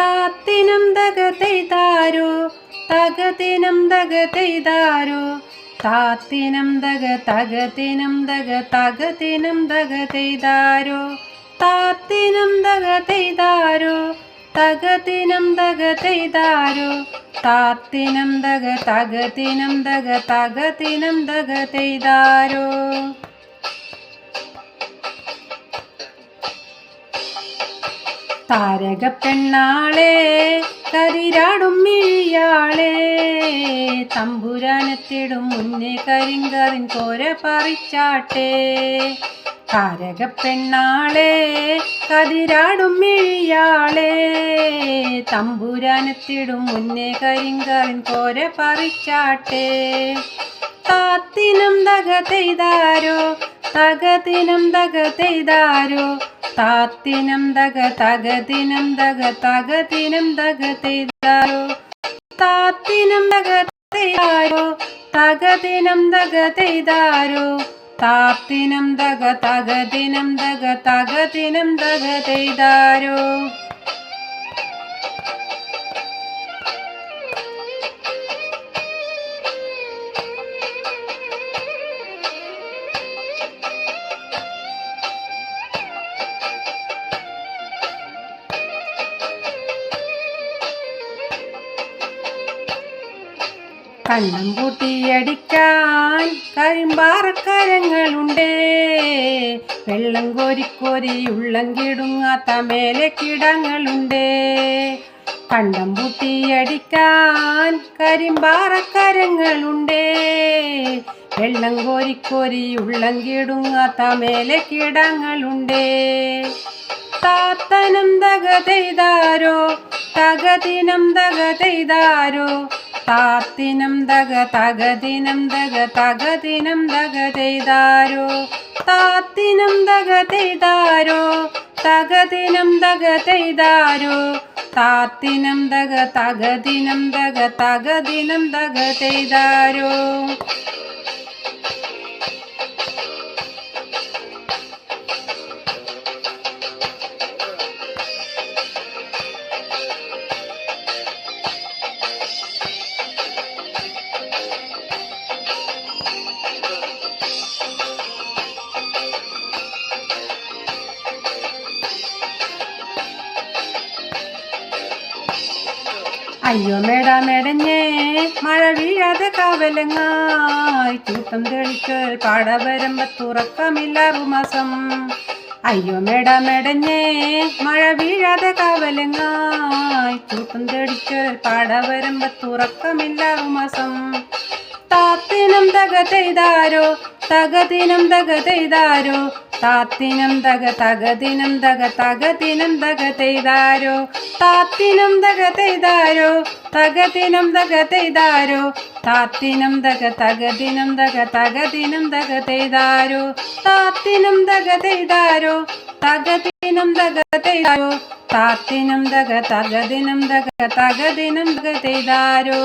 താത്തിനം തകതെയ്താരോ? തകതിനം തകതെയ്താരോ? താത്തിനം തക തകതിനം തക തകതിനം തകതെയ്താരോ? താത്തിനം തകതെയ്താരോ? തകതിനം തകതെയ്താരോ? താത്തിനം തക തകതിനം തക തകതിനം തകതെയ്താരോ? താരക പെണ്ണാളെ കരിരാടും മിഴിയാളെ തമ്പുരാനെത്തിടും മുന്നേ കരിങ്കറിൻ കോര പറിച്ചാട്ടെ. താരക പെണ്ണാളെ കതിരാടും മിഴിയാളെ തമ്പുരാനെത്തിടും മുന്നേ കരിങ്കറിൻ കോര പറിച്ചാട്ടെ. താത്തിനും തക ചെയ്താരോ തകത്തിനും തക തകതെയ്താരോ താത്തിനം തക തകതിനം തക തകതിനം തകതെയ്താരോ താത്തിനം തകതെയ്താരോ തകതിനം തകതെയ്താരോ താത്തിനം തക തകതിനം തക തകതിനം തകതെയ്താരോ കണ്ണം കൂട്ടിയടിക്കാൻ കരിമ്പാറക്കരങ്ങളുണ്ടേ വെള്ളം കോരിക്കോരി ഉള്ളം കിടുങ്ങാത്ത മേലെ കിടങ്ങളുണ്ടേ. കണ്ടം പൂട്ടിയടിക്കാൻ കരിമ്പാറക്കരങ്ങളുണ്ടേ വെള്ളം കോരിക്കോരി ഉള്ളം കിടുങ്ങാത്ത മേലെ കിടങ്ങളുണ്ടേ. താത്തനം തകതെയ്താരോ തകതിനം തകതെയ്താരോ താത്തിനം തക തകതിനം തക തകതിനം തകതെയ്താരോ താത്തിനം തകതെയ്താരോ തകതിനം തകതെയ്താരോ താത്തിനം തക തകതിനം തക തകതിനം തകതെയ്താരോ അയ്യോ മേടാ മേടഞ്ഞേ മഴ വീഴാതെ കാവലങ്ങായി. ചൂട്ടം തെളിക്കൽ പാടവരമ്പ തുറക്കമില്ലാറു മാസം അയ്യോ മേടാ മേടഞ്ഞേ മഴ വീഴാതെ കാവലങ്ങായി. ചൂട്ടം തെളിക്കൽ പാടവരമ്പ തുറക്കമില്ലാറു മാസം താത്തിനം തകതെയ്താരോ? തകതിനും തകതെയ്താരോ? താത്തിനം തക തകതിനും തക തകതിനും തകതെയ്താരോ? താത്തിനം തകതെയ്താരോ? തകതിനും തകതെയ്താരോ? താത്തിനം തക തകതിനും തക തകതിനും തകതെയ്താരോ? താത്തിനം തകതെയ്താരോ? തകതിനും തകതെയ്താരോ? താത്തിനം തക തകതിനും തക തകതിനും തകതെയ്താരോ?